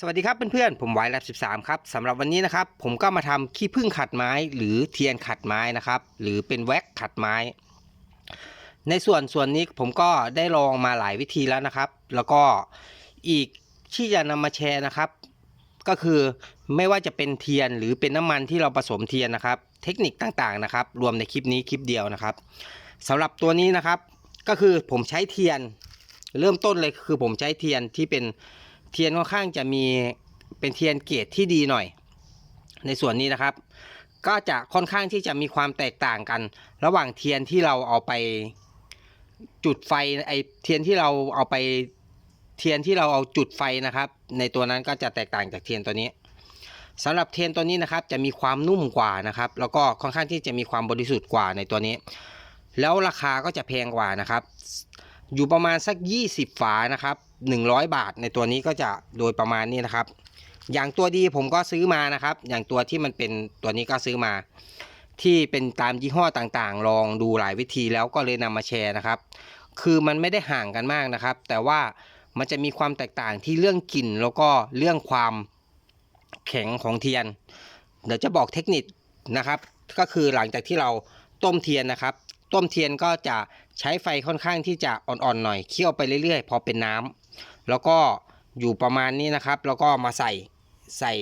สวัสดีครับเพื่อนๆ ผมไวายแลบ13 ครับสำหรับวันนี้นะครับ ผมก็มาทำขี้ผึ้งขัดไม้ หรือเทียนขัดไม้นะครับ หรือเป็นแว็กขัดไม้ ในส่วนส่วนนี้ผมก็ได้ลองมาหลายวิธีแล้วนะครับ แล้วก็อีกที่จะนำมาแชร์นะครับ ก็คือไม่ว่าจะเป็นเทียนหรือเป็นน้ำมันที่เราผสมเทียนนะครับ เทคนิคต่างๆนะครับ รวมในคลิปนี้คลิปเดียวนะครับสำหรับตัวนี้นะครับ ก็คือผมใช้เทียน เริ่มต้นเลยคือผมใช้เทียนที่เป็น เทียนค่อนข้างจะมีเป็นเทียนเกรดที่ดีหน่อย ในส่วนนี้นะครับ ก็จะค่อนข้างที่จะมีความแตกต่างกัน ระหว่างเทียนที่เราเอาไปจุดไฟไอเทียนที่เราเอาไปเทียนที่เราเอาจุดไฟนะครับ ในตัวนั้นก็จะแตกต่างจากเทียนตัวนี้สำหรับเทียนตัวนี้นะครับจะมีความนุ่มกว่านะครับ แล้วก็ค่อนข้างที่จะมีความบริสุทธิ์กว่าในตัวนี้ แล้วราคาก็จะแพงกว่านะครับ อยู่ประมาณสัก 20 ฝานะครับ 100 บาท ในตัวนี้ก็จะโดยประมาณนี้นะครับ อย่างตัวดีผมก็ซื้อมานะครับ อย่างตัวที่มันเป็นตัวนี้ก็ซื้อมา ที่เป็นตามยี่ห้อต่างๆ ลองดูหลายวิธีแล้วก็เลยนำมาแชร์นะครับ คือมันไม่ได้ห่างกันมากนะครับ แต่ว่ามันจะมีความแตกต่างที่เรื่องกลิ่นแล้วก็เรื่องความแข็งของเทียน เดี๋ยวจะบอกเทคนิคนะครับ ก็คือหลังจากที่เราต้มเทียนนะครับ ต้มเทียนก็จะใช้ไฟค่อนข้างที่จะอ่อนๆหน่อยเคี่ยวไปเรื่อยๆ พอเป็นน้ำ แล้วก็อยู่ประมาณนี้นะครับ แล้วก็มาใส่ใส่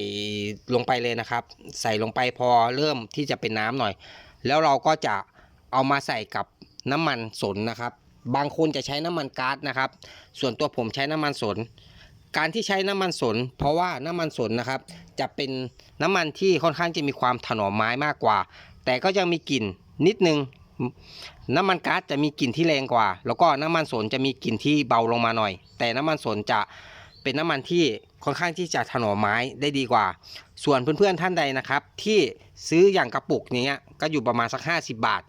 ลงไปเลยนะครับ ใส่ลงไปพอเริ่มที่จะเป็นน้ำหน่อย แล้วเราก็จะเอามาใส่กับน้ำมันสนนะครับ บางคนจะใช้น้ำมันก๊าซนะครับ ส่วนตัวผมใช้น้ำมันสน การที่ใช้น้ำมันสน เพราะว่าน้ำมันสนนะครับ จะเป็นน้ำมันที่ค่อนข้างจะมีความถนอมไม้มากกว่า แต่ก็ยังมีกลิ่นนิดนึง น้ำมันก๊าซจะมีกลิ่นที่แรงกว่า แล้วก็น้ำมันสนจะมีกลิ่นที่เบาลงมาหน่อย แต่น้ำมันสนจะเป็นน้ำมันที่ค่อนข้างที่จะถนอมไม้ได้ดีกว่า ส่วนเพื่อนๆท่านใดนะครับ ที่ซื้ออย่างกระปุกอย่างเงี้ยก็อยู่ประมาณสัก 50 บาท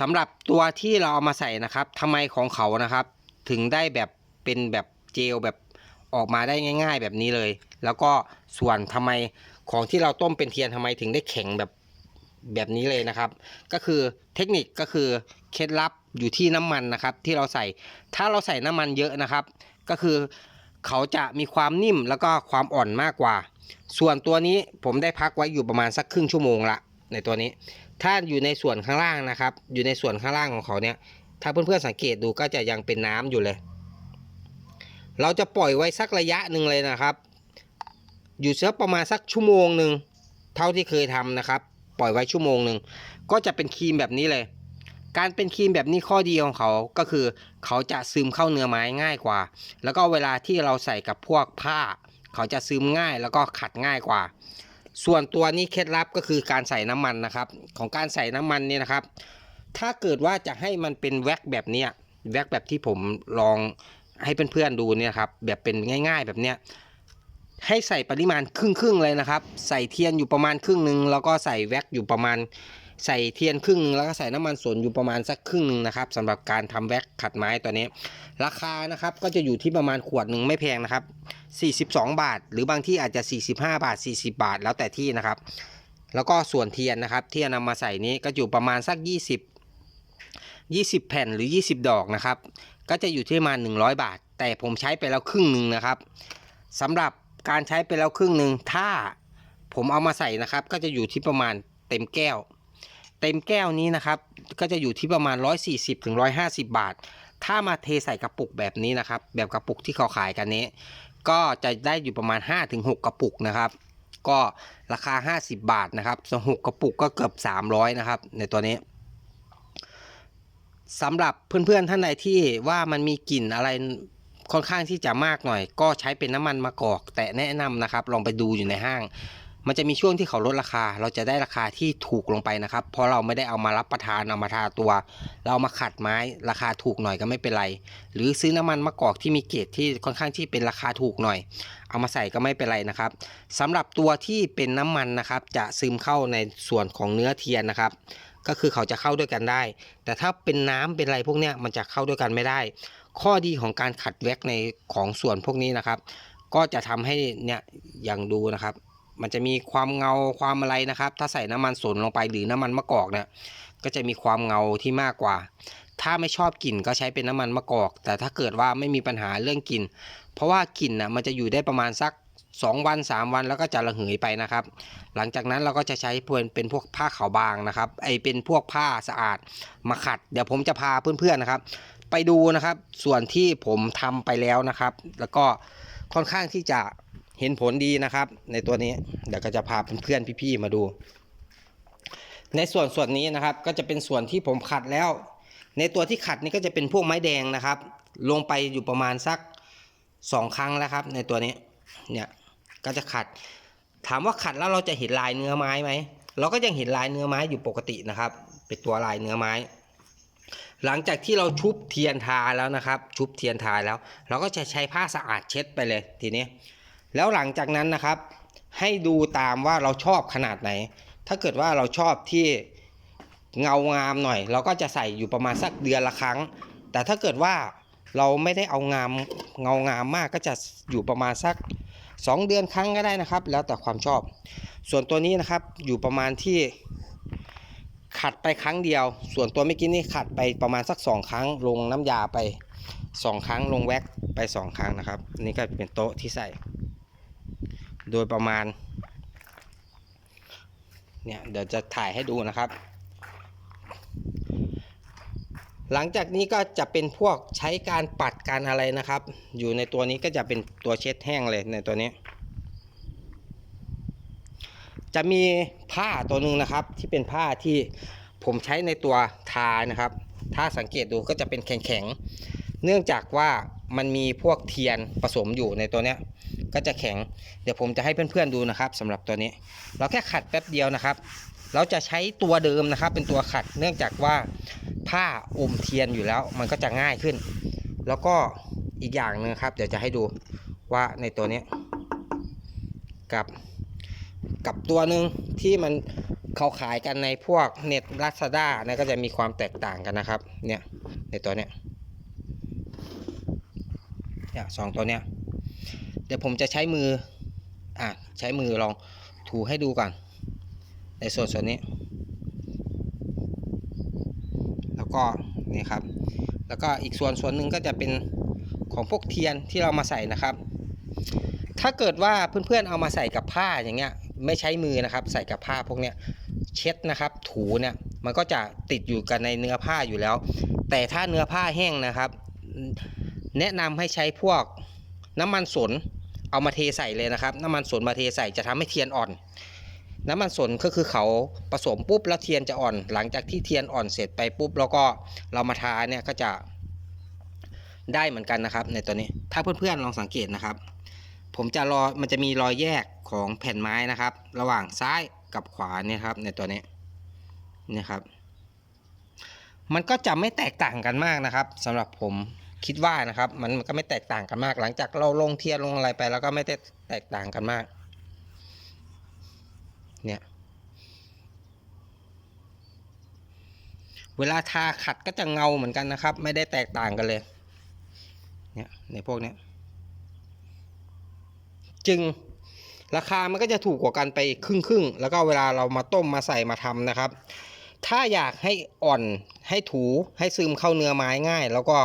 สำหรับตัวที่เราเอามาใส่นะครับทำไมของเขานะครับ ถึงได้แบบเป็นแบบเจลแบบออกมาได้ง่าย ๆ แบบนี้เลย แล้วก็ส่วนทำไมของที่เราต้มเป็นเทียนทำไมถึงได้แข็งแบบ แบบนี้เลยนะครับ ก็คือเทคนิคก็คือเคล็ดลับอยู่ที่น้ำมันนะครับ ที่เราใส่ถ้าเราใส่น้ำมันเยอะนะครับ ก็คือเขาจะมีความนิ่มแล้วก็ความอ่อนมากกว่า ส่วนตัวนี้ผมได้พักไว้อยู่ประมาณสักครึ่งชั่วโมงละในตัวนี้ ถ้าอยู่ในส่วนข้างล่างนะครับ อยู่ในส่วนข้างล่างของเขาเนี่ย ถ้าเพื่อนๆสังเกตดูก็จะยังเป็นน้ำอยู่เลย เราจะปล่อยไว้สักระยะหนึ่งเลยนะครับ อยู่สักประมาณสักชั่วโมงหนึ่งเท่าที่เคยทำนะครับ ปล่อยไว้ชั่วโมงหนึ่งก็จะเป็นครีมแบบนี้เลย การเป็นครีมแบบนี้ข้อดีของเขาก็คือ เขาจะซึมเข้าเนื้อไม้ง่ายกว่า แล้วก็เวลาที่เราใส่กับพวกผ้า เขาจะซึมง่ายแล้วก็ขัดง่ายกว่า ส่วนตัวนี้เคล็ดลับก็คือการใส่น้ำมันนะครับ ของการใส่น้ำมันเนี่ยนะครับ ถ้าเกิดว่าจะให้มันเป็นแว็กแบบเนี้ยแว็กแบบที่ผมลองให้เพื่อนๆดูเนี่ยครับแบบเป็นง่าย ๆ แบบเนี้ย ให้ใส่ปริมาณครึ่งๆเลยนะครับ ใส่เทียนอยู่ประมาณครึ่งหนึ่งแล้วก็ใส่แว็กอยู่ประมาณ ใส่เทียนครึ่งนึงแล้วก็ใส่น้ำมันสนอยู่ประมาณสักครึ่งหนึ่งนะครับสำหรับการทำแว็กขัดไม้ตัวนี้ ราคานะครับก็จะอยู่ที่ประมาณขวดหนึ่งไม่แพงนะครับ 42 บาท หรือบางที่อาจจะ 45 บาท 40 บาท แล้วแต่ที่นะครับ แล้วก็ส่วนเทียนนะครับที่จะนำมาใส่นี้ก็อยู่ประมาณสัก 20 20 แผ่นหรือ 20 ดอกนะครับ ก็จะอยู่ที่ประมาณ 100 บาท แต่ผมใช้ไปแล้วครึ่งหนึ่งนะครับสำหรับ การใช้ไปแล้วครึ่งหนึ่งถ้าผมเอามาใส่นะครับ ก็จะอยู่ที่ประมาณเต็มแก้ว เต็มแก้วนี้นะครับ ก็จะอยู่ที่ประมาณ 140ถึง150 บาท ถ้ามาเทใส่กระปุกแบบนี้นะครับ แบบกระปุกที่เขาขายกันนี้ ก็จะได้อยู่ประมาณ 5-6 กระปุกนะครับก็ราคา 50 บาทนะครับสหกกระปุกก็เกือบ 300 นะครับ ในตัวนี้สำหรับเพื่อนๆท่านใดที่ว่ามันมีกลิ่นอะไร ค่อนข้างที่จะมากหน่อย ก็ใช้เป็นน้ำมันมะกอก แต่แนะนำนะครับ ลองไปดูอยู่ในห้าง มันจะมีช่วงที่เขาลดราคา เราจะได้ราคาที่ถูกลงไปนะครับ เพราะเราไม่ได้เอามารับประทานเอามาทาตัว เราเอามาขัดไม้ราคาถูกหน่อยก็ไม่เป็นไร หรือซื้อน้ำมันมะกอกที่มีเกรดที่ค่อนข้างที่เป็นราคาถูกหน่อย เอามาใส่ก็ไม่เป็นไรนะครับสำหรับตัวที่เป็นน้ำมันนะครับ จะซึมเข้าในส่วนของเนื้อเทียนนะครับก็คือเขาจะเข้าด้วยกันได้ แต่ถ้าเป็นน้ำเป็นอะไรพวกเนี้ยมันจะเข้าด้วยกันไม่ได้ ข้อดีของการขัดแว็กในของส่วนพวกนี้นะครับ ก็จะทำให้เนี่ยอย่างดูนะครับ มันจะมีความเงาความอะไรนะครับ ถ้าใส่น้ำมันสนลงไปหรือน้ำมันมะกอกเนี่ยก็จะมีความเงาที่มากกว่า ถ้าไม่ชอบกลิ่นก็ใช้เป็นน้ำมันมะกอก แต่ถ้าเกิดว่าไม่มีปัญหาเรื่องกลิ่นเพราะว่ากลิ่นน่ะมันจะอยู่ได้ประมาณสัก 2 วัน 3 วันแล้วก็จะระเหยไปนะครับ หลังจากนั้นเราก็จะใช้เป็นเป็นพวกผ้าขาวบางนะครับไอเป็นพวกผ้าสะอาดมาขัด เดี๋ยวผมจะพาเพื่อนๆนะครับ ไปดูนะครับส่วนที่ผมทำไปแล้วนะครับ แล้วก็ค่อนข้างที่จะเห็นผลดีนะครับ ในตัวนี้เดี๋ยวก็จะพาเพื่อนๆพี่ๆมาดู ในส่วนส่วนนี้นะครับก็จะเป็นส่วนที่ผมขัดแล้ว ในตัวที่ขัดนี่ก็จะเป็นพวกไม้แดงนะครับ ลงไปอยู่ประมาณสักสองครั้งแล้วครับ ในตัวนี้เนี่ย ก็จะขัด ถามว่าขัดแล้วเราจะเห็นลายเนื้อไม้ไหมเราก็ยังเห็นลายเนื้อไม้อยู่ปกตินะครับ เป็นตัวลายเนื้อไม้ หลังจากที่เราชุบเทียนทาแล้วนะครับ ชุบเทียนทาแล้ว เราก็จะใช้ผ้าสะอาดเช็ดไปเลยทีนี้แล้วหลังจากนั้นนะครับ ให้ดูตามว่าเราชอบขนาดไหน ถ้าเกิดว่าเราชอบที่เงางามหน่อย เราก็จะใส่อยู่ประมาณสักเดือนละครั้ง แต่ถ้าเกิดว่าเราไม่ได้เอางามเงางามมากก็จะอยู่ประมาณสัก 2 เดือนครั้งก็ได้นะครับ แล้วแต่ความชอบ ส่วนตัวนี้นะครับอยู่ประมาณที่ขัดไปครั้งเดียว ส่วนตัวเมื่อกี้นี่ขัดไปประมาณสัก 2 ครั้ง ลงน้ำยาไป 2 ครั้งลงแว็กไป 2 ครั้งนะครับอันนี่ก็เป็นโต๊ะที่ใส่ โดยประมาณเนี่ยเดี๋ยวจะถ่ายให้ดูนะครับ หลังจากนี้ก็จะเป็นพวกใช้การปัดการอะไรนะครับ อยู่ในตัวนี้ก็จะเป็นตัวเช็ดแห้งเลยในตัวนี้ จะมีผ้าตัวหนึ่งนะครับ ที่เป็นผ้าที่ผมใช้ในตัวทานะครับ ถ้าสังเกตดูก็จะเป็นแข็งๆ เนื่องจากว่ามันมีพวกเทียนผสมอยู่ในตัวเนี้ย ก็จะแข็ง เดี๋ยวผมจะให้เพื่อนๆดูนะครับสำหรับตัวนี้ เราแค่ขัดแป๊บเดียวนะครับ เราจะใช้ตัวเดิมนะครับ เป็นตัวขัดเนื่องจากว่าผ้าอมเทียนอยู่แล้ว มันก็จะง่ายขึ้น แล้วก็อีกอย่างหนึ่งครับ เดี๋ยวจะให้ดูว่าในตัวนี้กับกับตัวหนึ่งที่มันเขาขายกันในพวกเน็ตลาซาด้านะก็จะมีความแตกต่างกันนะครับ เนี่ยในตัวเนี้ยเนี่ยสองตัวเนี้ยเดี๋ยวผมจะใช้มืออะใช้มือลองถูให้ดูก่อน ในส่วนส่วนนี้ แล้วก็นี่ครับ แล้วก็อีกส่วนส่วนหนึ่งก็จะเป็นของพวกเทียนที่เรามาใส่นะครับ ถ้าเกิดว่าเพื่อนๆเอามาใส่กับผ้าอย่างเงี้ย ไม่ใช้มือนะครับ ใส่กับผ้าพวกเนี้ยเช็ดนะครับ ถูเนี่ยมันก็จะติดอยู่กันในเนื้อผ้าอยู่แล้ว แต่ถ้าเนื้อผ้าแห้งนะครับ แนะนำให้ใช้พวกน้ำมันสนเอามาเทใส่เลยนะครับ น้ำมันสนมาเทใส่จะทำให้เทียนอ่อน น้ำมันสนก็คือเขาผสมปุ๊บแล้วเทียนจะอ่อน หลังจากที่เทียนอ่อนเสร็จไปปุ๊บแล้วก็เรามาทาเนี่ยก็จะได้เหมือนกันนะครับ ในตัวนี้ถ้าเพื่อนๆลองสังเกตนะครับ ผมจะรอมันจะมีรอยแยกของแผ่นไม้นะครับ ระหว่างซ้ายกับขวาเนี่ยครับ ในตัวนี้นี่ครับ มันก็จะไม่แตกต่างกันมากนะครับสำหรับผมคิดว่านะครับ มันก็ไม่แตกต่างกันมาก หลังจากเราลงเทียนลงอะไรไป แล้วก็ไม่ได้แตกต่างกันมาก เนี่ย เวลาทาขัดก็จะเงาเหมือนกันนะครับ ไม่ได้แตกต่างกันเลย เนี่ยในพวกเนี้ยจึงราคามันก็จะถูกกว่ากันไปครึ่งครึ่งแล้วก็เวลาเรามาต้มมาใส่มาทำนะครับ ถ้าอยากให้อ่อนให้ถูให้ซึมเข้าเนื้อไม้ง่าย แล้วก็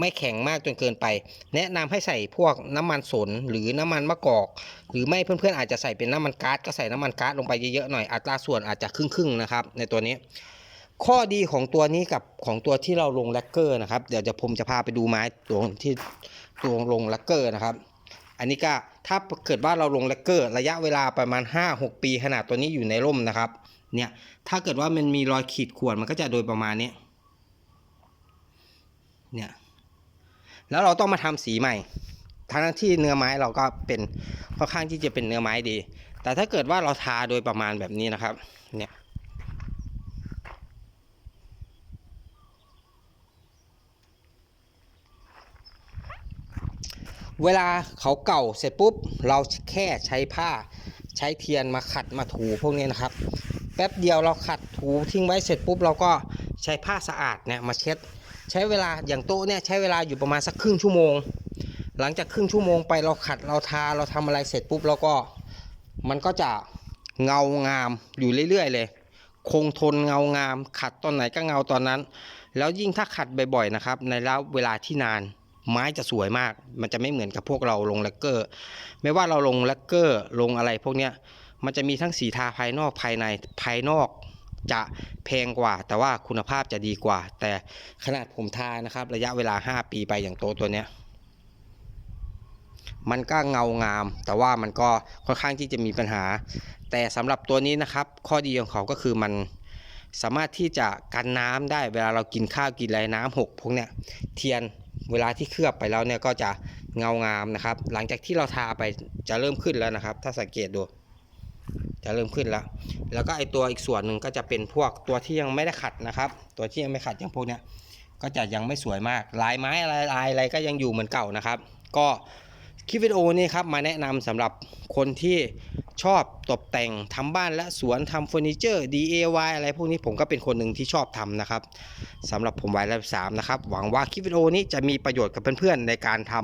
ไม่แข็งมากจนเกินไป แนะนำให้ใส่พวกน้ำมันสนหรือน้ำมันมะกอก หรือไม่เพื่อนๆอาจจะใส่เป็นน้ำมันก๊าซก็ใส่น้ำมันก๊าซลงไปเยอะๆหน่อยอัตราส่วนอาจจะครึ่งๆนะครับในตัวนี้ ข้อดีของตัวนี้กับของตัวที่เราลงแลกเกอร์นะครับเดี๋ยวจะผมจะพาไปดูไม้ตัวที่ตัวลงแลกเกอร์นะครับ อันนี้ก็ถ้าเกิดว่าเราลงแลกเกอร์ ระยะเวลาประมาณ 5-6 ปีขนาดตัวนี้อยู่ในร่มนะครับเนี่ยถ้าเกิดว่ามันมีรอยขีดข่วนมันก็จะโดยประมาณนี้ เนี่ยแล้วเราต้องมาทำสีใหม่ทั้งที่เนื้อไม้เราก็เป็นค่อนข้างที่จะเป็นเนื้อไม้ดี แต่ถ้าเกิดว่าเราทาโดยประมาณแบบนี้นะครับ เนี่ยเวลาเขาเก่าเสร็จปุ๊บ เราแค่ใช้ผ้าใช้เทียนมาขัดมาถูพวกนี้นะครับ แป๊บเดียวเราขัดถูทิ้งไว้เสร็จปุ๊บ เราก็ใช้ผ้าสะอาดเนี่ยมาเช็ด ใช้เวลาอย่างโต๊ะเนี่ยใช้เวลาอยู่ประมาณสักครึ่งชั่วโมง หลังจากครึ่งชั่วโมงไปเราขัดเราทาเราทำอะไรเสร็จปุ๊บเราก็มันก็จะเงางามอยู่เรื่อยๆเลย คงทนเงางาม ขัดตอนไหนก็เงาตอนนั้น แล้วยิ่งถ้าขัดบ่อยๆนะครับ ในระยะเวลาที่นานไม้จะสวยมาก มันจะไม่เหมือนกับพวกเราลงแลกเกอร์ ไม่ว่าเราลงแลกเกอร์ลงอะไรพวกเนี้ย มันจะมีทั้งสีทาภายนอกภายใน ภายนอก จะแพงกว่า แต่ว่าคุณภาพจะดีกว่า แต่ขนาดผมทานะครับ ระยะเวลา 5 ปีไปอย่างโตตัวเนี้ยมันก็เงางาม แต่ว่ามันก็ค่อนข้างที่จะมีปัญหา แต่สำหรับตัวนี้นะครับ ข้อดีของเขาก็คือมันสามารถที่จะกันน้ำได้เวลาเรากินข้าวกินอะไรน้ำหกพวกเนี้ยเทียนเวลาที่เคลือบไปแล้วเนี่ยก็จะเงางามนะครับ หลังจากที่เราทาไปจะเริ่มขึ้นแล้วนะครับ ถ้าสังเกตดู จะเริ่มขึ้นแล้ว แล้วก็ไอตัวอีกส่วนหนึ่งก็จะเป็นพวกตัวที่ยังไม่ได้ขัดนะครับ ตัวที่ยังไม่ขัดอย่างพวกเนี้ยก็จะยังไม่สวยมาก ลายไม้อะไรลายอะไรก็ยังอยู่เหมือนเก่านะครับ ก็คลิปวิดีโอนี้ครับมาแนะนำสำหรับคนที่ชอบตกแต่งทำบ้านและสวนทำเฟอร์นิเจอร์ DIY อะไรพวกนี้ผมก็เป็นคนหนึ่งที่ชอบทำนะครับสำหรับผมไว้แล้วสามนะครับ หวังว่าคลิปวิดีโอนี้จะมีประโยชน์กับเพื่อนๆในการท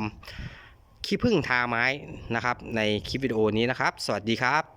ำขี้ผึ้งทาไม้นะครับ ในคลิปวิดีโอนี้นะครับ สวัสดีครับ